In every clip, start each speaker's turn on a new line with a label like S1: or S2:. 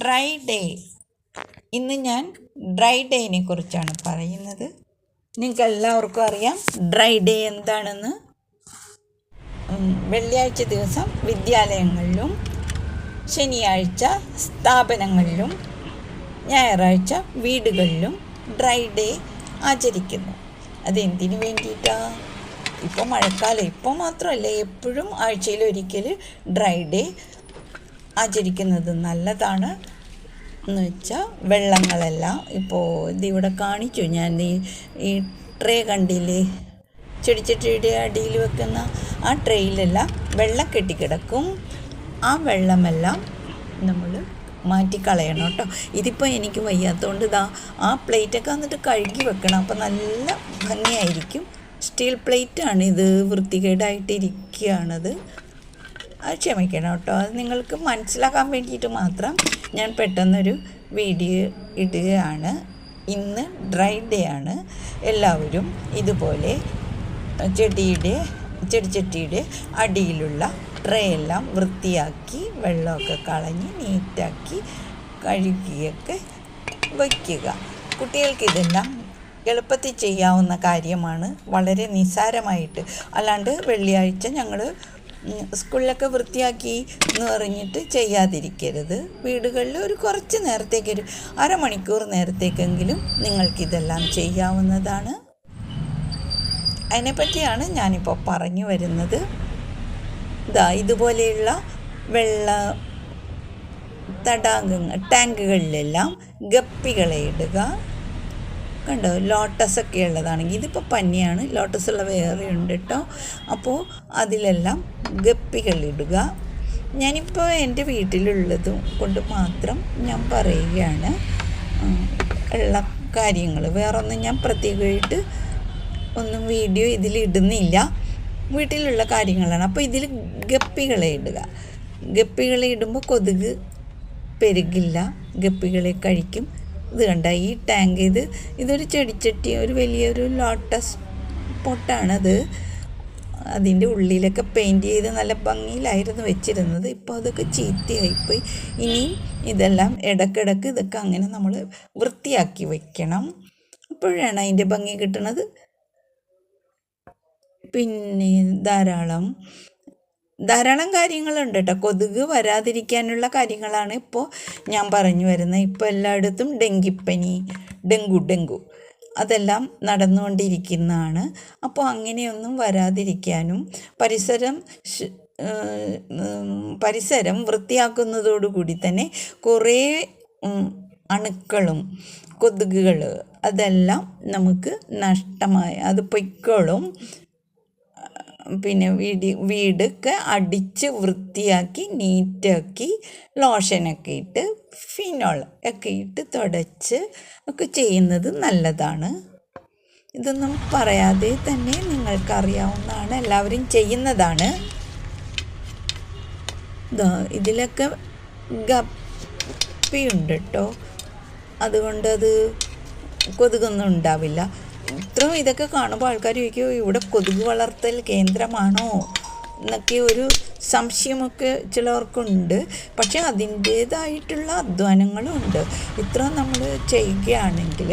S1: Dry day. ഇന്ന് ഞാൻ dry ഡേനെ കുറിച്ചാണ് പറയുന്നത്. നിങ്ങൾക്ക് എല്ലാവർക്കും അറിയാം ഡ്രൈ ഡേ എന്താണെന്ന്. വെള്ളിയാഴ്ച ദിവസം വിദ്യാലയങ്ങളിലും ശനിയാഴ്ച സ്ഥാപനങ്ങളിലും ഞായറാഴ്ച വീടുകളിലും ഡ്രൈ ഡേ ആചരിക്കുന്നു. അതെന്തിനു വേണ്ടിയിട്ടാണ് ഇപ്പോൾ മഴക്കാലം ഇപ്പോൾ മാത്രമല്ല എപ്പോഴും ആഴ്ചയിൽ ഒരിക്കൽ ഡ്രൈ ഡേ ആചരിക്കുന്നത് നല്ലതാണ് എന്ന് വെച്ചാൽ വെള്ളങ്ങളെല്ലാം. ഇപ്പോൾ ഇതിവിടെ കാണിച്ചു. ഞാൻ ഈ ഈ ട്രേ കണ്ടില്ലേ? ചെടിച്ചട്ടിയുടെ അടിയിൽ വെക്കുന്ന ആ ട്രേയിലെല്ലാം വെള്ളം കെട്ടിക്കിടക്കും. ആ വെള്ളമെല്ലാം നമ്മൾ മാറ്റിക്കളയണം കേട്ടോ. ഇതിപ്പോൾ എനിക്ക് വയ്യാത്തതുകൊണ്ട് ഇതാ ആ പ്ലേറ്റൊക്കെ വന്നിട്ട് കഴുകി വെക്കണം. അപ്പോൾ നല്ല ഭംഗിയായിരിക്കും. സ്റ്റീൽ പ്ലേറ്റാണ് ഇത് വൃത്തികേടായിട്ടിരിക്കുകയാണത്. അത് ക്ഷമിക്കണം കേട്ടോ. അത് നിങ്ങൾക്ക് മനസ്സിലാക്കാൻ വേണ്ടിയിട്ട് മാത്രം ഞാൻ പെട്ടെന്നൊരു വീഡിയോ ഇടുകയാണ്. ഇന്ന് ഡ്രൈ ഡേ ആണ്. എല്ലാവരും ഇതുപോലെ ചെടിയുടെ ചെടിച്ചട്ടിയുടെ അടിയിലുള്ള ട്രേ എല്ലാം വൃത്തിയാക്കി വെള്ളമൊക്കെ കളഞ്ഞ് നീറ്റാക്കി കഴുകിയൊക്കെ വയ്ക്കുക. കുട്ടികൾക്ക് ഇതെല്ലാം എളുപ്പത്തിൽ ചെയ്യാവുന്ന കാര്യമാണ്. വളരെ നിസ്സാരമായിട്ട്. അല്ലാണ്ട് വെള്ളിയാഴ്ച ഞങ്ങൾ സ്കൂളിലൊക്കെ വൃത്തിയാക്കി എന്ന് പറഞ്ഞിട്ട് ചെയ്യാതിരിക്കരുത്. വീടുകളിൽ ഒരു കുറച്ച് നേരത്തേക്ക് ഒരു അരമണിക്കൂർ നേരത്തേക്കെങ്കിലും നിങ്ങൾക്കിതെല്ലാം ചെയ്യാവുന്നതാണ്. അതിനെപ്പറ്റിയാണ് ഞാനിപ്പോൾ പറഞ്ഞു വരുന്നത്. ഇതാ ഇതുപോലെയുള്ള വെള്ള തടാകങ്ങൾ ടാങ്കുകളിലെല്ലാം ഗപ്പികളെ ഇടുക. കണ്ടോ? ലോട്ടസ് ഒക്കെ ഉള്ളതാണെങ്കിൽ ഇതിപ്പോൾ പന്നിയാണ് ലോട്ടസ് ഉള്ള വേറെ ഉണ്ട് കേട്ടോ അപ്പോൾ അതിലെല്ലാം ഗപ്പികളിടുക ഞാനിപ്പോൾ എന്റെ വീട്ടിലുള്ളത് കൊണ്ട് മാത്രം ഞാൻ പറയുകയാണ്. ഉള്ള കാര്യങ്ങൾ. വേറൊന്നും ഞാൻ പ്രത്യേകമായിട്ട് ഒന്നും വീഡിയോ ഇതിൽ ഇടുന്നില്ല. വീട്ടിലുള്ള കാര്യങ്ങളാണ്. അപ്പോൾ ഇതിൽ ഗപ്പികളെ ഇടുക. ഗപ്പികളെ ഇടുമ്പോൾ കൊതുക് പെരുകില്ല. ഗപ്പികളെ കഴിക്കും. ഇത് കണ്ട ഈ ടാങ്ക് ഇത് ഇതൊരു ചെടിച്ചട്ടി ഒരു വലിയൊരു ലോട്ടസ് പൊട്ടാണത് അതിന്റെ ഉള്ളിലൊക്കെ പെയിന്റ് ചെയ്ത് നല്ല ഭംഗിയിലായിരുന്നു വെച്ചിരുന്നത്. ഇപ്പോൾ അതൊക്കെ ചീത്തയായിപ്പോയി. ഇനി ഇതെല്ലാം ഇടക്കിടക്ക് ഇതൊക്കെ അങ്ങനെ നമ്മൾ വൃത്തിയാക്കി വയ്ക്കണം അപ്പോഴാണ് അതിന്റെ ഭംഗി കിട്ടുന്നത് പിന്നെ ധാരാളം ധാരാളം കാര്യങ്ങളുണ്ട് കേട്ടോ കൊതുക് വരാതിരിക്കാനുള്ള കാര്യങ്ങളാണ് ഇപ്പോൾ ഞാൻ പറഞ്ഞു വരുന്നത്. ഇപ്പോൾ എല്ലായിടത്തും ഡെങ്കിപ്പനി ഡെങ്കു ഡെങ്കു അതെല്ലാം നടന്നുകൊണ്ടിരിക്കുന്നതാണ്. അപ്പോൾ അങ്ങനെയൊന്നും വരാതിരിക്കാനും പരിസരം പരിസരം വൃത്തിയാക്കുന്നതോടുകൂടി തന്നെ കുറേ അണുക്കളും കൊതുകുകൾ അതെല്ലാം നമുക്ക് നഷ്ടമായി അത് പൊയ്ക്കോളും. പിന്നെ വീടി വീടൊക്കെ അടിച്ച് വൃത്തിയാക്കി നീറ്റാക്കി ലോഷനൊക്കെ ഇട്ട് ഫിനോൾ ഒക്കെ ഇട്ട് തുടച്ച് ഒക്കെ ചെയ്യുന്നത് നല്ലതാണ്. ഇതൊന്നും പറയാതെ തന്നെ നിങ്ങൾക്കറിയാവുന്നതാണ് എല്ലാവരും ചെയ്യുന്നതാണ്. ഇതിലൊക്കെ ഗപ്പിയുണ്ട് കേട്ടോ അതുകൊണ്ട് അത് കൊതുകൊന്നും ഉണ്ടാവില്ല. ഇത്രയും ഇതൊക്കെ കാണുമ്പോൾ ആൾക്കാർ ചോദിക്കും ഇവിടെ കൊതുക് വളർത്തൽ കേന്ദ്രമാണോ? എന്നൊക്കെ ഒരു സംശയമൊക്കെ ചിലവർക്കുണ്ട്. പക്ഷെ അതിന്റേതായിട്ടുള്ള അധ്വാനങ്ങളും ഉണ്ട് ഇത്ര നമ്മൾ ചെയ്യുകയാണെങ്കിൽ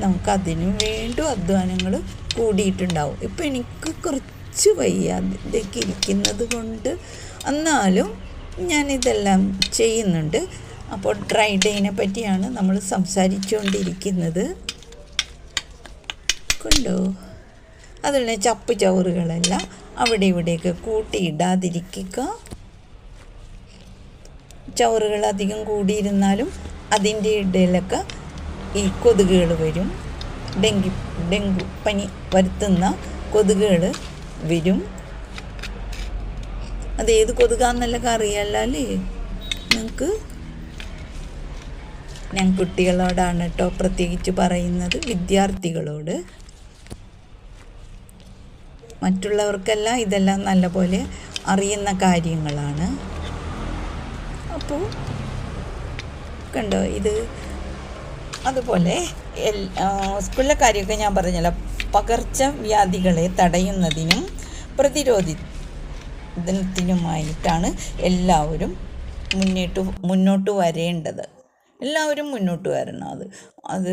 S1: നമുക്ക് അതിനു വേണ്ടി അധ്വാനങ്ങൾ കൂടിയിട്ടുണ്ടാവും. ഇപ്പം എനിക്ക് കുറച്ച് വയ്യാതൊക്കെ ഇരിക്കുന്നത് കൊണ്ട് എന്നാലും ഞാനിതെല്ലാം ചെയ്യുന്നുണ്ട്. അപ്പോൾ ഡ്രൈ ഡേനെ പറ്റിയാണ് നമ്മൾ സംസാരിച്ചുകൊണ്ടിരിക്കുന്നത്. കൊണ്ടോ? അതുപോലെ ചപ്പ് ചവറുകളെല്ലാം അവിടെ ഇവിടെയൊക്കെ കൂട്ടിയിടാതിരിക്കുക. ചവറുകൾ അധികം കൂടിയിരുന്നാലും അതിന്റെ ഇടയിലൊക്കെ ഈ കൊതുകുകൾ വരും. ഡെങ്കി ഡെങ്കു പനി വരുത്തുന്ന കൊതുകുകൾ വരും. അത് ഏത് കൊതുകാന്നല്ലൊക്കെ അറിയാമല്ലോ അല്ലേ നിങ്ങൾക്ക് ഞാൻ കുട്ടികളോടാണ് കേട്ടോ പ്രത്യേകിച്ച് പറയുന്നത്. വിദ്യാർത്ഥികളോട് മറ്റുള്ളവർക്കെല്ലാം ഇതെല്ലാം നല്ലപോലെ അറിയുന്ന കാര്യങ്ങളാണ്. അപ്പോൾ കണ്ടോ ഇത് അതുപോലെ സ്കൂളിലെ കാര്യമൊക്കെ ഞാൻ പറഞ്ഞല്ലോ. പകർച്ചവ്യാധികളെ തടയുന്നതിനും പ്രതിരോധത്തിനുമായിട്ടാണ് എല്ലാവരും മുന്നോട്ട് മുന്നോട്ട് വരേണ്ടത്. എല്ലാവരും മുന്നോട്ട് വരണം. അത് അത്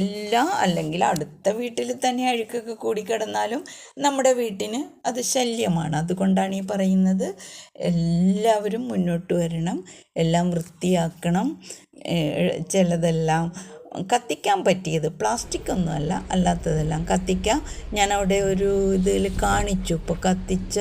S1: എല്ലാ അല്ലെങ്കിൽ അടുത്ത വീട്ടിൽ തന്നെ അഴുക്കൊക്കെ കൂടിക്കിടന്നാലും നമ്മുടെ വീട്ടിന് അത് ശല്യമാണ്. അതുകൊണ്ടാണ് ഈ പറയുന്നത് എല്ലാവരും മുന്നോട്ട് വരണം എല്ലാം വൃത്തിയാക്കണം. ചിലതെല്ലാം കത്തിക്കാൻ പറ്റിയത് പ്ലാസ്റ്റിക് ഒന്നുമല്ല അല്ലാത്തതെല്ലാം കത്തിക്കാം. ഞാൻ അവിടെ ഒരു ഇതിൽ കാണിച്ചു. ഇപ്പോൾ കത്തിച്ച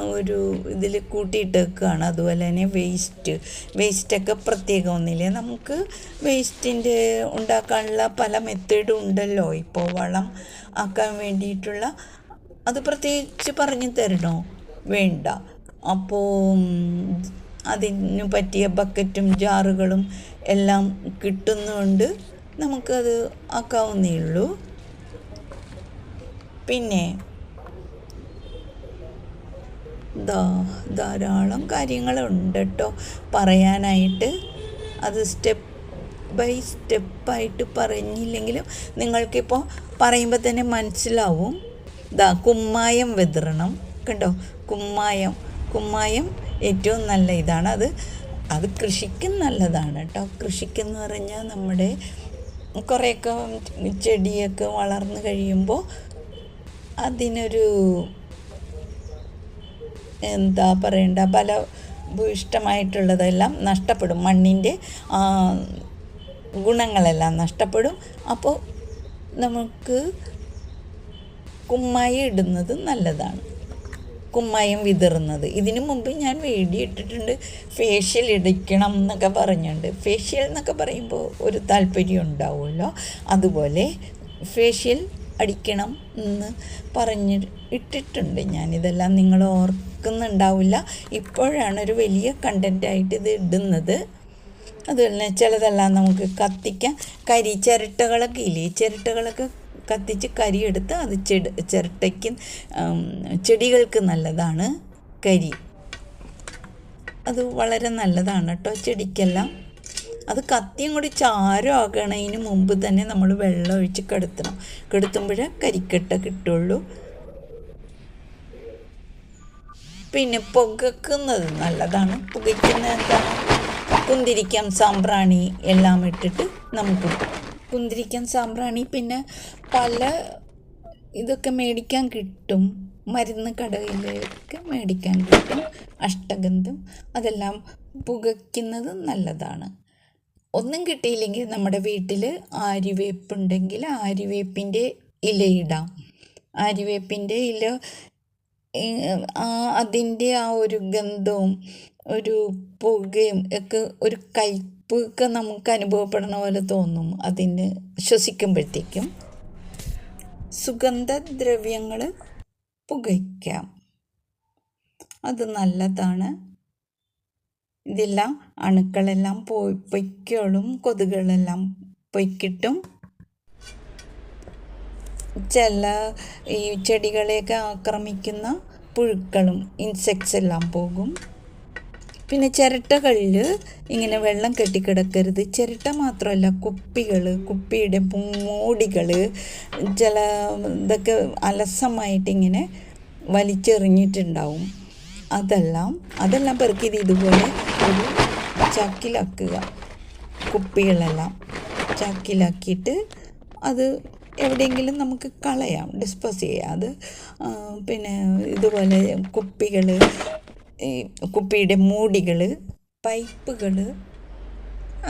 S1: ഒരു ഇതിൽ കൂട്ടിയിട്ടേക്കാണ്. അതുപോലെ തന്നെ വേസ്റ്റ് വേസ്റ്റൊക്കെ പ്രത്യേകം ഒന്നില്ലേ? നമുക്ക് വേസ്റ്റിന്റെ ഉണ്ടാക്കാനുള്ള പല മെത്തേഡും ഉണ്ടല്ലോ. ഇപ്പോൾ വളം ആക്കാൻ വേണ്ടിയിട്ടുള്ള അത് പ്രത്യേകിച്ച് പറഞ്ഞു തരണോ? വേണ്ട. അപ്പോൾ അതിന് പറ്റിയ ബക്കറ്റും ജാറുകളും എല്ലാം കിട്ടുന്നുണ്ട് നമുക്കത് ആക്കാവുന്നേ ഉള്ളൂ. പിന്നെ ധാരാളം കാര്യങ്ങളുണ്ട് കേട്ടോ പറയാനായിട്ട് അത് സ്റ്റെപ്പ് ബൈ സ്റ്റെപ്പായിട്ട് പറഞ്ഞില്ലെങ്കിലും നിങ്ങൾക്കിപ്പോൾ പറയുമ്പോൾ തന്നെ മനസ്സിലാവും. ദാ കുമ്മായം വിതറണം കണ്ടോ? കുമ്മായം. കുമ്മായം ഏറ്റവും നല്ല ഇതാണ്. അത് അത് കൃഷിക്കും നല്ലതാണ് കേട്ടോ. കൃഷിക്കെന്ന് പറഞ്ഞാൽ നമ്മുടെ കുറേയൊക്കെ ചെടിയൊക്കെ വളർന്നു കഴിയുമ്പോൾ അതിനൊരു എന്താ പറയണ്ട ബല ഭൂയിഷ്ടമായിട്ടുള്ളതെല്ലാം നഷ്ടപ്പെടും. മണ്ണിന്റെ ഗുണങ്ങളെല്ലാം നഷ്ടപ്പെടും. അപ്പോൾ നമുക്ക് കുമ്മായി ഇടുന്നത് നല്ലതാണ്. കുമ്മായം വിതറുന്നത്. ഇതിനു മുമ്പ് ഞാൻ വീഡിയോ ഇട്ടിട്ടുണ്ട്. ഫേഷ്യൽ ഇടിക്കണം എന്നൊക്കെ പറഞ്ഞുണ്ട്. ഫേഷ്യൽ എന്നൊക്കെ പറയുമ്പോൾ ഒരു താല്പര്യം ഉണ്ടാവുമല്ലോ. അതുപോലെ ഫേഷ്യൽ അടിക്കണം എന്ന് പറഞ്ഞ് ഇട്ടിട്ടുണ്ട്. ഞാനിതെല്ലാം നിങ്ങൾ ഓർക്കുന്നുണ്ടാവില്ല. ഇപ്പോഴാണ് ഒരു വലിയ കണ്ടന്റായിട്ട് ഇത് ഇടുന്നത്. അതുപോലെ ചിലതെല്ലാം നമുക്ക് കത്തിക്കാം. കരി ചിരട്ടകളൊക്കെ ഇല്ലേ? ചിരട്ടകളൊക്കെ കത്തിച്ച് കരിയെടുത്ത് അത് ചെടി ചിരട്ടയ്ക്ക് ചെടികൾക്ക് നല്ലതാണ് കരി. അത് വളരെ നല്ലതാണ് കേട്ടോ ചെടിക്കെല്ലാം. അത് കത്തിയും കൂടി ചാരം ആകണതിന് മുമ്പ് തന്നെ നമ്മൾ വെള്ളം ഒഴിച്ച് കെടുത്തണം. കെടുത്തുമ്പോഴേ കരിക്കട്ട കിട്ടുള്ളൂ. പിന്നെ പുകക്കുന്നത് നല്ലതാണ്. പുകയ്ക്കുന്ന എന്താണ്? കുന്തിരിക്കം സാമ്പ്രാണി എല്ലാം ഇട്ടിട്ട് നമുക്ക് കുന്തിരിക്കം സാമ്പ്രാണി പിന്നെ പല ഇതൊക്കെ മേടിക്കാൻ കിട്ടും. മരുന്ന് കടയിലൊക്കെ മേടിക്കാൻ കിട്ടും. അഷ്ടഗന്ധം അതെല്ലാം പുകയ്ക്കുന്നത് നല്ലതാണ്. ഒന്നും കിട്ടിയില്ലെങ്കിൽ നമ്മുടെ വീട്ടിൽ ആര്യവേപ്പുണ്ടെങ്കിൽ ആര്യവേപ്പിന്റെ ഇലയിടാം ആര്യവേപ്പിന്റെ ഇല അതിന്റെ ആ ഒരു ഗന്ധവും ഒരു പുകയും ഒക്കെ ഒരു കയ്പൊക്കെ നമുക്ക് അനുഭവപ്പെടുന്ന പോലെ തോന്നും അതിന് ശ്വസിക്കുമ്പോഴത്തേക്കും. സുഗന്ധദ്രവ്യങ്ങൾ പുകയ്ക്കാം. അത് നല്ലതാണ്. ഇതെല്ലാം അണുക്കളെല്ലാം പോയി പൊയ്ക്കോളും കൊതുകുകളെല്ലാം പൊയ്ക്കിട്ടും. ചില ഈ ചെടികളെയൊക്കെ ആക്രമിക്കുന്ന പുഴുക്കളും ഇൻസെക്ട്സ് എല്ലാം പോകും. പിന്നെ ചിരട്ടകളിൽ ഇങ്ങനെ വെള്ളം കെട്ടിക്കിടക്കരുത്. ചിരട്ട മാത്രമല്ല കുപ്പികൾ കുപ്പിയുടെ മൂടികൾ ചില ഇതൊക്കെ അലസമായിട്ടിങ്ങനെ വലിച്ചെറിഞ്ഞിട്ടുണ്ടാവും. അതെല്ലാം അതെല്ലാം പെറുക്കിയത് ഇതുപോലെ ഒരു ചക്കിലാക്കുക. കുപ്പികളെല്ലാം ചക്കിലാക്കിയിട്ട് അത് എവിടെയെങ്കിലും നമുക്ക് കളയാം ഡിസ്പോസ് ചെയ്യാം. അത് പിന്നെ ഇതുപോലെ കുപ്പികൾ ഈ കുപ്പിയുടെ മൂടികൾ പൈപ്പുകൾ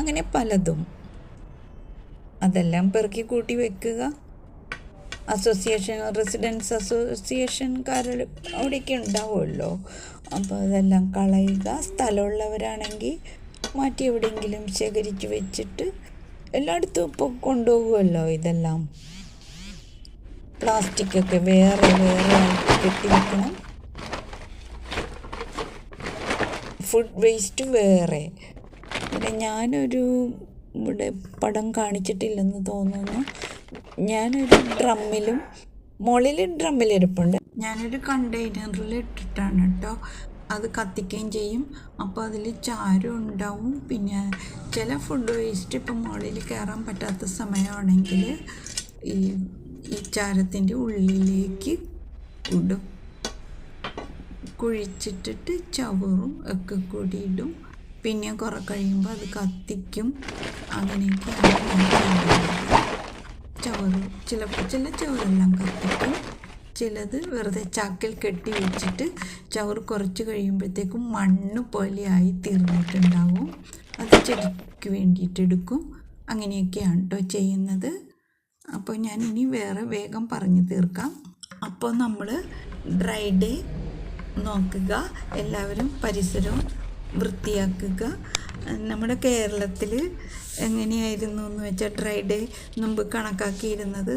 S1: അങ്ങനെ പലതും. അതെല്ലാം പെറുക്കി കൂട്ടി വെക്കുക. അസോസിയേഷൻ റെസിഡൻസ് അസോസിയേഷൻകാർ അവിടെയൊക്കെ ഉണ്ടാവുമല്ലോ. അപ്പോൾ അതെല്ലാം കളയുക. സ്ഥലമുള്ളവരാണെങ്കിൽ മാറ്റി എവിടെയെങ്കിലും ശേഖരിച്ച് വെച്ചിട്ട് എല്ലായിടത്തും ഇപ്പോൾ കൊണ്ടുപോകുമല്ലോ ഇതെല്ലാം. പ്ലാസ്റ്റിക്കൊക്കെ വേറെ വേറെ ആയിട്ട് കെട്ടി വെക്കണം ഫുഡ് വേസ്റ്റ് വേറെ. പിന്നെ ഞാനൊരു ഇവിടെ പടം കാണിച്ചിട്ടില്ലെന്ന് തോന്നുന്നു. ഞാനൊരു ഡ്രമ്മിലും മുകളിൽ ഡ്രമ്മിലിരിപ്പുണ്ട്. ഞാനൊരു കണ്ടെയ്നറിൽ ഇട്ടിട്ടാണ് കേട്ടോ അത് കത്തിക്കുകയും ചെയ്യും. അപ്പോൾ അതിൽ ചാരം ഉണ്ടാവും. പിന്നെ ചില ഫുഡ് വേസ്റ്റ് ഇപ്പം മുകളിൽ കയറാൻ പറ്റാത്ത സമയമാണെങ്കിൽ ഈ ഈ ചാരത്തിന്റെ ഉള്ളിലേക്ക് ഇടും. കുഴിച്ചിട്ടിട്ട് ചവറും ഒക്കെ കൂടി ഇടും. പിന്നെ കുറെ കഴിയുമ്പോൾ അത് കത്തിക്കും. അങ്ങനെയൊക്കെ ചവറ് ചിലപ്പോൾ ചില ചവറെല്ലാം കത്തിക്കും. ചിലത് വെറുതെ ചാക്കിൽ കെട്ടി വെച്ചിട്ട് ചവറ് കുറച്ച് കഴിയുമ്പോഴത്തേക്കും മണ്ണ് പോലെയായി തീർന്നിട്ടുണ്ടാവും. അത് ചെടിക്ക് വേണ്ടിയിട്ട് എടുക്കും. അങ്ങനെയൊക്കെയാണ് കേട്ടോ ചെയ്യുന്നത്. അപ്പോൾ ഞാൻ ഇനി വേറെ വേഗം പറഞ്ഞു തീർക്കാം. അപ്പോൾ നമ്മൾ ഡ്രൈ ഡേ നോക്കുക. എല്ലാവരും പരിസരവും വൃത്തിയാക്കുക. നമ്മുടെ കേരളത്തിൽ എങ്ങനെയായിരുന്നു എന്ന് വെച്ചാൽ ഡ്രൈ ഡേ മുമ്പ് കണക്കാക്കിയിരുന്നത്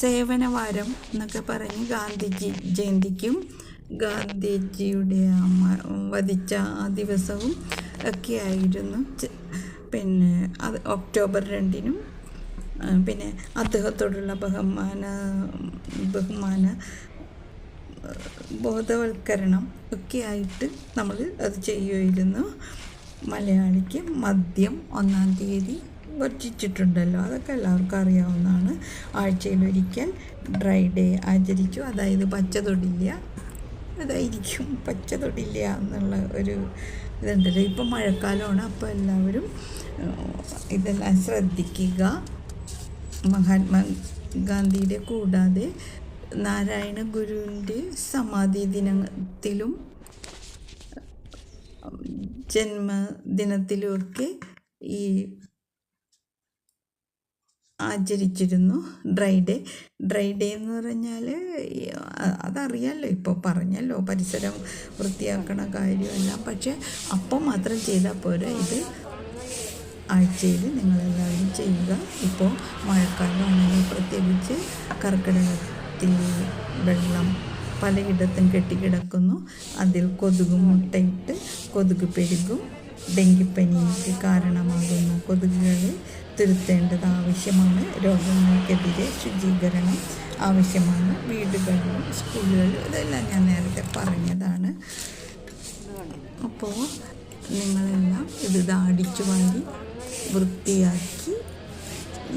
S1: സേവനവാരം എന്നൊക്കെ പറഞ്ഞ് ഗാന്ധിജി ജയന്തിക്കും ഗാന്ധിജിയുടെ അമ്മ വധിച്ച ആ ദിവസവും ഒക്കെ ആയിരുന്നു. പിന്നെ അത് ഒക്ടോബർ രണ്ടിനും പിന്നെ അദ്ദേഹത്തോടുള്ള ബഹുമാന ബഹുമാന ബോധവൽക്കരണം ഒക്കെ ആയിട്ട് നമ്മൾ അത് ചെയ്യുമായിരുന്നു. മലയാളിക്ക് മദ്യം ഒന്നാം തീയതി വർജിച്ചിട്ടുണ്ടല്ലോ അതൊക്കെ എല്ലാവർക്കും അറിയാവുന്നതാണ്. ആഴ്ചയിലൊരിക്കൽ ഡ്രൈ ഡേ ആചരിച്ചു. അതായത് പച്ച തൊടില്ല അതായിരിക്കും പച്ച തൊടില്ല എന്നുള്ള ഒരു ഇതുണ്ടല്ലോ. ഇപ്പം മഴക്കാലമാണ്. അപ്പോൾ എല്ലാവരും ഇതെല്ലാം ശ്രദ്ധിക്കുക. മഹാത്മാ ഗാന്ധിയുടെ കൂടാതെ നാരായണ ഗുരുവിന്റെ സമാധി ദിനത്തിലും ജന്മദിനത്തിലുമൊക്കെ ഈ ആചരിച്ചിരുന്നു ഡ്രൈ ഡേ. ഡ്രൈ ഡേ എന്ന് പറഞ്ഞാൽ അതറിയാമല്ലോ ഇപ്പോൾ പറഞ്ഞല്ലോ പരിസരം വൃത്തിയാക്കണ കാര്യമെല്ലാം. പക്ഷേ അപ്പം മാത്രം ചെയ്താൽ പോരാ. ഇത് ആഴ്ചയിൽ നിങ്ങളെല്ലാവരും ചെയ്യുക. ഇപ്പോൾ മഴക്കാലമാണെങ്കിൽ പ്രത്യേകിച്ച് കർക്കിടകത്തിൽ വെള്ളം പലയിടത്തും കെട്ടിക്കിടക്കുന്നു. അതിൽ കൊതുക് മുട്ടയിട്ട് കൊതുക് പെരുകും. ഡെങ്കിപ്പനിക്ക് കാരണമാകുന്ന കൊതുകുകൾ തിരുത്തേണ്ടത് ആവശ്യമാണ്. രോഗങ്ങൾക്കെതിരെ ശുചീകരണം ആവശ്യമാണ്. വീടുകളിലും സ്കൂളുകളിലും ഇതെല്ലാം ഞാൻ നേരത്തെ പറഞ്ഞതാണ്. അപ്പോൾ നിങ്ങളെല്ലാം ഇത് ദാടിച്ചു വാരി വൃത്തിയാക്കി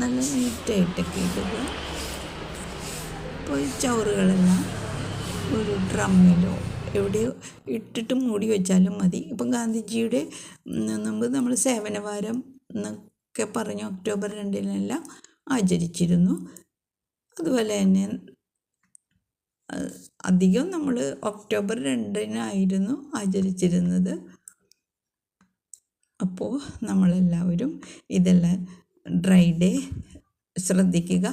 S1: നല്ല നീറ്റായിട്ടൊക്കെ ഇടുക അപ്പോൾ ഈ ചവറുകളെല്ലാം ഒരു ഡ്രമ്മിലോ എവിടെയോ ഇട്ടിട്ട് മൂടി വെച്ചാലും മതി. ഇപ്പം ഗാന്ധിജിയുടെ മുമ്പ് നമ്മൾ സേവനവാരം എന്നൊക്കെ പറഞ്ഞ് ഒക്ടോബർ രണ്ടിനെല്ലാം ആചരിച്ചിരുന്നു. അതുപോലെ തന്നെ അധികം നമ്മൾ ഒക്ടോബർ രണ്ടിനായിരുന്നു ആചരിച്ചിരുന്നത്. അപ്പോൾ നമ്മളെല്ലാവരും ഇതെല്ലാം ഡ്രൈ ഡേ ശ്രദ്ധിക്കുക.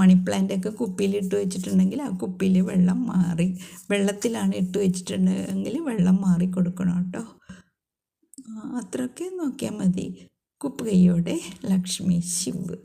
S1: മണി പ്ലാന്റൊക്കെ കുപ്പിയിലിട്ട് വെച്ചിട്ടുണ്ടെങ്കിൽ ആ കുപ്പിയിൽ വെള്ളം മാറി വെള്ളത്തിലാണ് ഇട്ട് വെച്ചിട്ടുണ്ടെങ്കിൽ വെള്ളം മാറി കൊടുക്കണം കേട്ടോ. അത്രയൊക്കെ നോക്കിയാൽ മതി. കുപ്പുകൈയോടെ ലക്ഷ്മി ശിവ്.